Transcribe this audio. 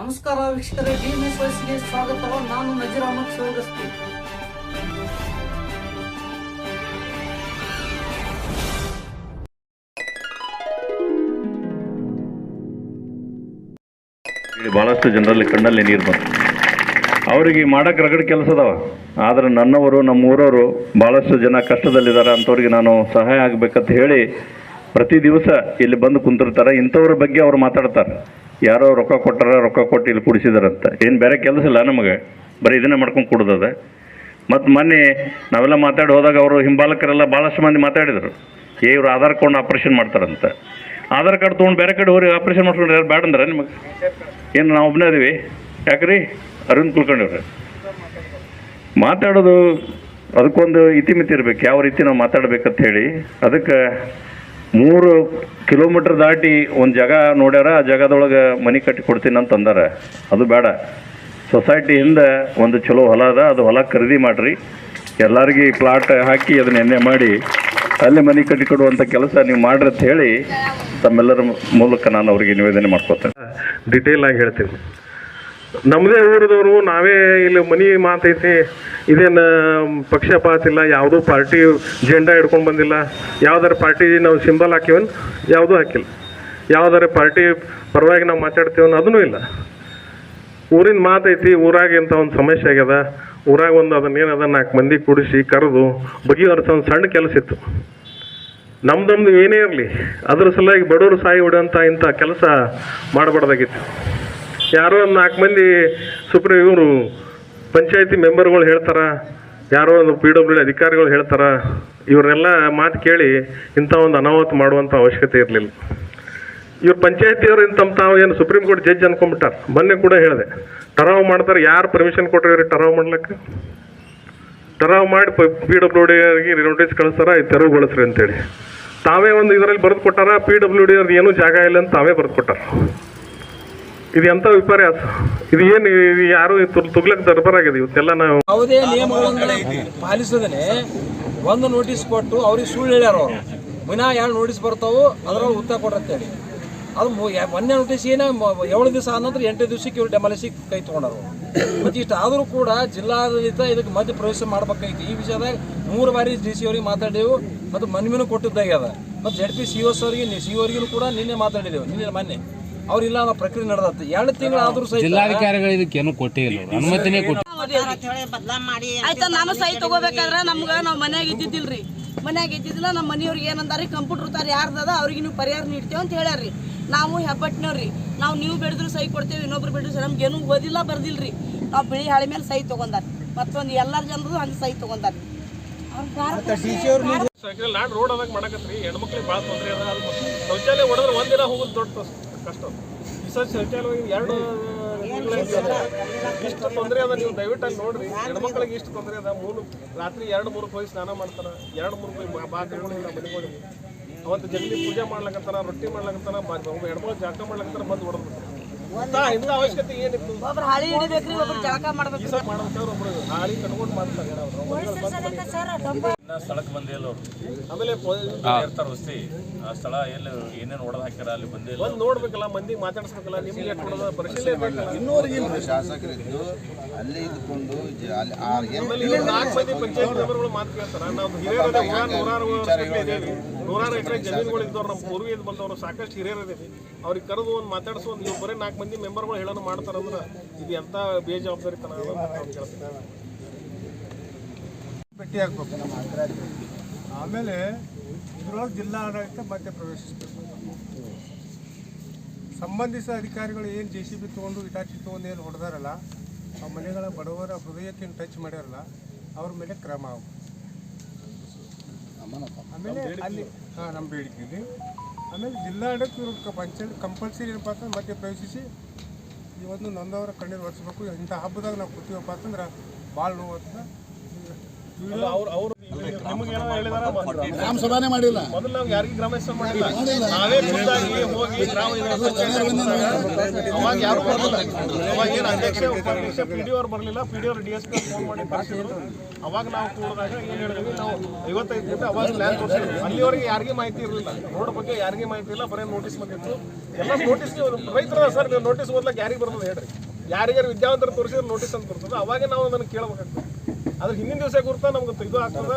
ನಮಸ್ಕಾರ ವೀಕ್ಷಕರೇ ವಯಸ್ಸಿಗೆ ಸ್ವಾಗತ ನಾನು ನಜೀರ್ ಅಹಮದ್ ಭಾಳಷ್ಟು ಜನರಲ್ಲಿ ಕಣ್ಣಲ್ಲಿ ನೀರು ಬಂತು. ಅವರಿಗೆ ಮಾಡಕ್ಕೆ ರಗಡ್ ಕೆಲಸ ಅದಾವ. ಆದರೆ ನನ್ನವರು ನಮ್ಮ ಊರವರು ಭಾಳಷ್ಟು ಜನ ಕಷ್ಟದಲ್ಲಿದ್ದಾರೆ. ಅಂಥವ್ರಿಗೆ ನಾನು ಸಹಾಯ ಆಗ್ಬೇಕಂತ ಹೇಳಿ ಪ್ರತಿ ದಿವಸ ಇಲ್ಲಿ ಬಂದು ಕುಂತಿರ್ತಾರೆ. ಇಂಥವ್ರ ಬಗ್ಗೆ ಅವ್ರು ಮಾತಾಡ್ತಾರೆ. ಯಾರೋ ರೊಕ್ಕ ಕೊಟ್ಟಾರ, ರೊಕ್ಕ ಕೊಟ್ಟು ಇಲ್ಲಿ ಕುಡಿಸಿದಾರಂತ. ಏನು ಬೇರೆ ಕೆಲಸ ಇಲ್ಲ ನಮಗೆ. ಬರೀ ಇದನ್ನೇ ಮಾಡ್ಕೊಂಡು ಕುಡ್ದದ. ಮತ್ತು ಮೊನ್ನೆ ನಾವೆಲ್ಲ ಮಾತಾಡಿ ಹೋದಾಗ ಅವರು ಹಿಂಬಾಲಕರೆಲ್ಲ ಭಾಳಷ್ಟು ಮಂದಿ ಮಾತಾಡಿದರು. ಏ, ಇವರು ಆಧಾರ್ ಕೊಂಡು ಆಪ್ರೇಷನ್ ಮಾಡ್ತಾರಂತ. ಆಧಾರ್ ಕಾರ್ಡ್ ತೊಗೊಂಡು ಬೇರೆ ಕಡೆ ಹೋಗಿ ಆಪ್ರೇಷನ್ ಮಾಡ್ಕೊಂಡು ಯಾರು ಬೇಡಂದ್ರೆ ನಿಮಗೆ? ಏನು ನಾವು ಒಬ್ಬನೇ ಅದೀವಿ ಯಾಕ್ರಿ? ಅರವಿಂದ್ ಕುಲ್ಕರ್ಣಿಯವ್ರೆ. ಮಾತಾಡೋದು ಅದಕ್ಕೊಂದು ಇತಿಮಿತಿ ಇರಬೇಕು. ಯಾವ ರೀತಿ ನಾವು ಮಾತಾಡಬೇಕಂತ ಹೇಳಿ. ಅದಕ್ಕೆ ಮೂರು ಕಿಲೋಮೀಟ್ರ್ ದಾಟಿ ಒಂದು ಜಾಗ ನೋಡ್ಯಾರ, ಆ ಜಾಗದೊಳಗೆ ಮನೆ ಕಟ್ಟಿ ಕೊಡ್ತೀನಿ ಅಂತ ಅಂದಾರ. ಅದು ಬೇಡ. ಸೊಸೈಟಿ ಹಿಂದೆ ಒಂದು ಚಲೋ ಹೊಲ ಅದ, ಅದು ಹೊಲ ಖರೀದಿ ಮಾಡಿರಿ. ಎಲ್ಲರಿಗೆ ಪ್ಲಾಟ್ ಹಾಕಿ ಅದನ್ನ ಎಣ್ಣೆ ಮಾಡಿ, ಅಲ್ಲಿ ಮನೆ ಕಟ್ಟಿ ಕೊಡುವಂಥ ಕೆಲಸ ನೀವು ಮಾಡ್ರಿ ಅಂತ ಹೇಳಿ ತಮ್ಮೆಲ್ಲರ ಮೂಲಕ ನಾನು ಅವರಿಗೆ ನಿವೇದನೆ ಮಾಡ್ಕೊತೇನೆ. ಡಿಟೇಲ್ ಆಗಿ ಹೇಳ್ತೀನಿ. ನಮ್ಮದೇ ಊರದವರು, ನಾವೇ ಇಲ್ಲಿ ಮನಿ ಮಾತೈತಿ. ಇದೇನು ಪಕ್ಷಪಾತ ಇಲ್ಲ, ಯಾವುದೂ ಪಾರ್ಟಿ ಜೆಂಡಾ ಹಿಡ್ಕೊಂಡು ಬಂದಿಲ್ಲ. ಯಾವ್ದಾರ ಪಾರ್ಟಿ ನಾವು ಸಿಂಬಲ್ ಹಾಕಿವನ್ ಯಾವುದೂ ಹಾಕಿಲ್ಲ. ಯಾವ್ದಾರ ಪಾರ್ಟಿ ಪರವಾಗಿ ನಾವು ಮಾತಾಡ್ತೀವನ್ ಅದನ್ನೂ ಇಲ್ಲ. ಊರಿನ ಮಾತೈತಿ, ಊರಾಗ ಇಂಥ ಒಂದು ಸಮಸ್ಯೆ ಆಗ್ಯದ. ಊರಾಗ ಒಂದು ಅದನ್ನೇನದ ನಾಲ್ಕು ಮಂದಿ ಕೂಡಿಸಿ ಕರೆದು ಬಗೆಹರಿಸೋ ಒಂದು ಸಣ್ಣ ಕೆಲಸ ಇತ್ತು. ನಮ್ದೊಂದು ಏನೇ ಇರಲಿ, ಅದ್ರ ಸಲುವಾಗಿ ಬಡವರು ಸಾಯಿ ಹೊಡೆಯಂಥ ಇಂಥ ಕೆಲಸ ಮಾಡಬಾರ್ದಾಗಿತ್ತು. ಯಾರೋ ಒಂದು ನಾಲ್ಕು ಮಂದಿ ಸುಪ್ರೀಂ ಇವರು ಪಂಚಾಯತಿ ಮೆಂಬರ್ಗಳು ಹೇಳ್ತಾರೆ, ಯಾರೋ ಒಂದು ಪಿ ಡಬ್ಲ್ಯೂ ಅಧಿಕಾರಿಗಳು ಹೇಳ್ತಾರ ಇವರೆಲ್ಲ ಮಾತು ಕೇಳಿ ಇಂಥ ಒಂದು ಅನಾಹುತ ಮಾಡುವಂಥ ಅವಶ್ಯಕತೆ ಇರಲಿಲ್ಲ. ಇವ್ರು ಪಂಚಾಯತಿಯವರು ತಮ್ಮ ತಾವು ಏನು ಸುಪ್ರೀಂ ಕೋರ್ಟ್ ಜಡ್ಜ್ ಅನ್ಕೊಂಡ್ಬಿಟ್ಟಾರ. ಮೊನ್ನೆ ಕೂಡ ಹೇಳಿದೆ, ಟರಾವ್ ಮಾಡ್ತಾರೆ, ಯಾರು ಪರ್ಮಿಷನ್ ಕೊಟ್ಟಿರಿ ಟರಾವ್ ಮಾಡ್ಲಿಕ್ಕೆ? ಟರಾವ್ ಮಾಡಿ ಪಿ ಡಬ್ಲ್ಯೂ ಡಿಗೆ ನೋಟಿಸ್ ಕಳಿಸ್ತಾರ ಇದು ತೆರವುಗೊಳಿಸ್ರಿ ಅಂತೇಳಿ. ತಾವೇ ಒಂದು ಇದರಲ್ಲಿ ಬರೆದು ಕೊಟ್ಟಾರ ಪಿ ಡಬ್ಲ್ಯೂ ಡಿ ಅವ್ರದ್ದು ಏನೂ ಜಾಗ ಇಲ್ಲ ಅಂತ ತಾವೇ ಬರೆದು ಕೊಟ್ಟಾರ. ಇದು ಎಂತ ವಿಪರ್ಯಾಸ ಇದು ಏನು ಯಾರು ತುಗ್ಲಕ್ ದರ್ಬರಾಗಿದೆ ಇವತ್ತೆಲ್ಲ ನಾವು ಯಾವುದೇ ನಿಯಮಗಳನ್ನ ಪಾಲಿಸದೇ ಒಂದು ನೋಟಿಸ್ ಕೊಟ್ಟು ಅವ್ರಿಗೆ ಸುಳ್ಳು ಹೇಳ್ಯಾರ ಅವರು. ವಿನಾ ಎರಡು ನೋಟಿಸ್ ಬರ್ತಾವೋ ಅದರ ಉತ್ತರ ಕೊಡ್ರಂತೇಳಿ ಅದು ಮೊನ್ನೆ ನೋಟಿಸ್ ಏನ ಏಳು ದಿವಸ ಆದ ಎಂಟು ದಿವಸಕ್ಕೆ ಇವ್ರು ಡೆಮಾಲಿಸಿಗೆ ಕೈ ತೊಗೊಂಡಾರ. ಮತ್ತು ಇಷ್ಟು ಆದರೂ ಕೂಡ ಜಿಲ್ಲಾಡಳಿತ ಇದಕ್ಕೆ ಮಧ್ಯ ಪ್ರವೇಶ ಮಾಡ್ಬೇಕಾಗಿತ್ತು ಈ ವಿಷಯದಾಗ ಮೂರು ಬಾರಿ ಡಿ ಸಿ ಅವ್ರಿಗೆ ಮಾತಾಡಿದೆವು, ಮತ್ತು ಮನವಿನೂ ಕೊಟ್ಟಿದ್ದಾಗ್ಯದ. ಮತ್ತು ಜೆಡ್ ಪಿ ಸಿ ಒಸ್ ಅವರಿಗೆ ಸಿ ಅವರಿಗೂ ಕೂಡ ನಿನ್ನೆ ಮಾತಾಡಿದೆವು, ನಿನ್ನೆ ಮೊನ್ನೆ. ಅವ್ರಿಲ್ಲ ಅನ್ನೋ ಪ್ರಕ್ರಿಯೆ ನಡೆದತ್ತು ಎರಡು ತಿಂಗಳು ಆದರೂ ಸಹಿತ ಜಿಲ್ಲಾಧಿಕಾರಿಗಳು ಇದಕ್ಕೇನು ಕೊಟ್ಟಿಲ್ಲ. ಅನುಮತಿನೇ ಕೊಟ್ಟು ಆಯ್ತಾ ನಾನು ಸಹಿ ತಗೋಬೇಕಾದ್ರೆ ನಮ್ಗೆ ನಾವು ಮನ್ಯಾಗ ಇದ್ದಿದ್ದಿಲ್ರಿ. ಮನ್ಯಾಗ ಇದ್ದಿದ್ದಿಲ್ಲ ನಮ್ಮ ಮನೆಯವ್ರಿಗೆ ಏನಂದಾರಿ ಕಂಪ್ಯೂಟರ್ ತಾರ ಯಾರ್ದದ ಅವ್ರಿಗೆ ನೀವು ಪರಿಹಾರ ನೀಡ್ತೇವೆ ಅಂತ ಹೇಳ್ಯಾರ್ರಿ. ನಾವು ಹೆಬ್ಬಟ್ಟಿನವ್ರಿ ನಾವು ನೀವು ಬೆಳೆದ್ರು ಸಹಿ ಕೊಡ್ತೇವೆ ಇನ್ನೊಬ್ರು ಬೆಳೆದ್ರು ಸಹಿ ನಮ್ಗೆ ಏನೂ ಓದಿಲ್ಲ ಬರ್ದಿಲ್ರಿ. ನಾವು ಬಿಳಿ ಹಾಳೆ ಮೇಲೆ ಸಹಿ ತಗೊಂಡಾರ. ಮತ್ತೊಂದು ಎಲ್ಲರ ಜನರು ಹಂಗೆ ಸಹಿ ತಗೊಂಡಾರ. ಸೈಕಲ್ ನಾಡ್ ರೋಡ್ ಅದಾಗ ಮಾಡಕತ್ರಿ ಹೆಣ್ಮಕ್ಳಿಗೆ ಭಾಳ ತೊಂದರೆ ಅದ ಅದು ಶೌಚಾಲಯ ಹೊಡೆದ್ರೆ ಒಂದಿನ ಹೋಗೋದು ದೊಡ್ಡ ಕಷ್ಟ- ರಿಸರ್ಚ್ ಶೌಚಾಲಯ ಎರಡು. ಇಷ್ಟು ತೊಂದರೆ ಅದ ನೀವು ದಯವಿಟ್ಟು ಅಲ್ಲಿ ನೋಡ್ರಿ. ಹೆಣ್ಮಕ್ಳಿಗೆ ಇಷ್ಟು ತೊಂದರೆ ಅದ. ಮೂರು ರಾತ್ರಿ ಎರಡು ಮೂರು ಹೋಗಿ ಸ್ನಾನ ಮಾಡ್ತಾರ. ಎರಡು ಮೂರು ಹೋಗಿ ಬಾತ್ರೂಮ್ಗಳಿಂದ ಮನೆಗಳಿಗೆ ಅವತ್ತು ಜಲ್ದಿ ಪೂಜೆ ಮಾಡ್ಲಕತ್ತಾರ ರೊಟ್ಟಿ ಮಾಡ್ಲಕತ್ತಾರ ಹೆಣ್ಮಕ್ಳು ಜಾಕ ಮಾಡ್ಲಕತ್ತಾರ ಬಂದು ಹಿಂದ ಅವಶ್ಯಕತೆ ಏನಿತ್ತು ಮಾಡ್ಬೇಕಾದ್ರೆ ಒಬ್ರು ಹಾಳಿ ಕಟ್ಕೊಂಡು ಮಾಡ್ತಾರೆ. ಸ್ಥಳಕ್ಕೆ ಬಂದೇ ಇಲ್ಲ ಆಮೇಲೆ ಇರ್ತಾರ ವಸ್ತಿ. ಆ ಸ್ಥಳ ಎಲ್ಲಿ ಏನೇನು ಹೊಡೆದು ಹಾಕ್ಯಾರ ಅಲ್ಲಿ ಬಂದೇ ಇಲ್ಲ. ನೋಡ್ಬೇಕಲ್ಲ ಮಂದಿ ಮಾತಾಡ್ಸ್ಬೇಕಲ್ಲ ನಿಮ್ಗೆ ಪರಿಶೀಲನೆ ಶಾಸಕರಿದ್ದು ಅಲ್ಲೇ ಇದ್ಕೊಂಡು ನಾಲ್ಕು ಮಂದಿ ಪಂಚಾಯತ್ ಮೆಂಬರ್ಗಳು ಮಾತು ಕೇಳ್ತಾರ. ನಾವು ಹಿರಿಯರ ನೂರಾರು ನೂರಾರು ಎಕರೆ ಜಮೀನುಗಳು ಇದ್ದವ್ರು ನಮ್ಮ ಪೂರ್ವಿಯಿಂದ ಬಂದವರು ಸಾಕಷ್ಟು ಹಿರಿಯರು ಇದೇವಿ ಅವ್ರಿಗೆ ಕರೆದು ಒಂದು ಮಾತಾಡಿಸೋ ಒಂದು ನೀವು ಬರೀ ನಾಲ್ಕು ಮಂದಿ ಮೆಂಬರ್ಗಳು ಹೇಳೋದು ಮಾಡ್ತಾರಂದ್ರೆ ಇದು ಎಂಥ ಬೇಜವಾಬ್ದಾರಿತನ ಅಂತ ನಾವು ಕೇಳ್ತೀವಿ ಭೇಟಿ ಆಗ್ಬೇಕು ಆಮೇಲೆ ಇದ್ರೊಳಗೆ ಜಿಲ್ಲಾ ಆಡಳಿತ ಮತ್ತೆ ಪ್ರವೇಶಿಸಬೇಕು. ಸಂಬಂಧಿಸಿದ ಅಧಿಕಾರಿಗಳು ಏನು ಜೆ ಸಿ ಬಿ ತೊಗೊಂಡು ಇಟಾಚಿ ತೊಗೊಂಡು ಏನು ಹೊಡೆದಾರಲ್ಲ ಆ ಮನೆಗಳ ಬಡವರ ಹೃದಯಕ್ಕೆ ಟಚ್ ಮಾಡ್ಯಾರಲ್ಲ ಅವ್ರ ಮೇಲೆ ಕ್ರಮ ಆಗಬೇಕು. ಆಮೇಲೆ ಅಲ್ಲಿ ಹಾಂ ನಮ್ಮ ಬೇಡಿಕೆ ಇಲ್ಲಿ ಆಮೇಲೆ ಜಿಲ್ಲಾಡಳಿತ ಇವರು ಪಂಚಾಯತ್ ಕಂಪಲ್ಸರಿ ಏನಪ್ಪ ಅಂತಂದ್ರೆ ಮತ್ತೆ ಪ್ರವೇಶಿಸಿ ಈ ಒಂದು ನೊಂದವರ ಕಣ್ಣೀರು ಒರೆಸ್ಬೇಕು. ಇಂಥ ಹಬ್ಬದಾಗ ನಾವು ಕೂತೀವಪ್ಪ ಅಂತಂದ್ರೆ ಭಾಳ ನೋವು ಅಂತ ಅಲ್ಲ ಅವ್ರು ಅವ್ರು ನಿಮ್ಗೆ ಏನೋ ಹೇಳಿದಾರ ಗ್ರಾಮ ಸಭಾನೇ ಮಾಡಿಲ್ಲ. ಮೊದಲು ನಾವು ಯಾರಿಗೂ ಸಭೆ ಮಾಡಿಲ್ಲ. ನಾವೇ ಖುದ್ದಾಗಿ ಹೋಗಿ ಗ್ರಾಮ ಅವಾಗ ಯಾರು ಬರಲಿಲ್ಲ. ಅವಾಗ ಏನು ಅಧ್ಯಕ್ಷ ಉಪಾಧ್ಯಕ್ಷ ಪಿ ಡಿ ಅವ್ರು ಬರಲಿಲ್ಲ. ಪಿ ಡಿ ಅವ್ರು ಡಿ ಎಸ್ ಪಿ ಫೋನ್ ಮಾಡಿ ಕರೆಸಿದ್ರು. ಅವಾಗ ನಾವು ಕೂಡಿದಾಗ ಏನು ಹೇಳಿದ್ವಿ ನಾವು ಐವತ್ತೈದು ಗಂಟೆ ಅವಾಗ ಪ್ಲಾನ್ ತೋರಿಸಿದ್ವಿ. ಅಲ್ಲಿವರೆಗೆ ಯಾರಿಗೂ ಮಾಹಿತಿ ಇರಲಿಲ್ಲ. ರೋಡ್ ಬಗ್ಗೆ ಯಾರಿಗೂ ಮಾಹಿತಿ ಇಲ್ಲ ಬರೀ ನೋಟಿಸ್ ಬಂದಿತ್ತು. ಎಲ್ಲ ನೋಟಿಸ್ ರೈತರ ಸರ್ ನೀವು ನೋಟಿಸ್ ಓದ್ಲಕ್ಕೆ ಯಾರಿಗೆ ಬರ್ತದೆ ಹೇಳ್ರಿ. ಯಾರಿಗಾರು ವಿದ್ಯಾವಂತರ ತೋರಿಸಿದ್ರೆ ನೋಟಿಸ್ ಅಂತ ಬರ್ತದೆ. ಅವಾಗ ನಾವು ಅದನ್ನು ಕೇಳಬೇಕಾಗ್ತದೆ. ಅದ್ರ ಹಿಂದಿನ ದಿವಸ ಗುರ್ತ ನಮ್ಗೆ ಇದು ಆಗ್ತದೆ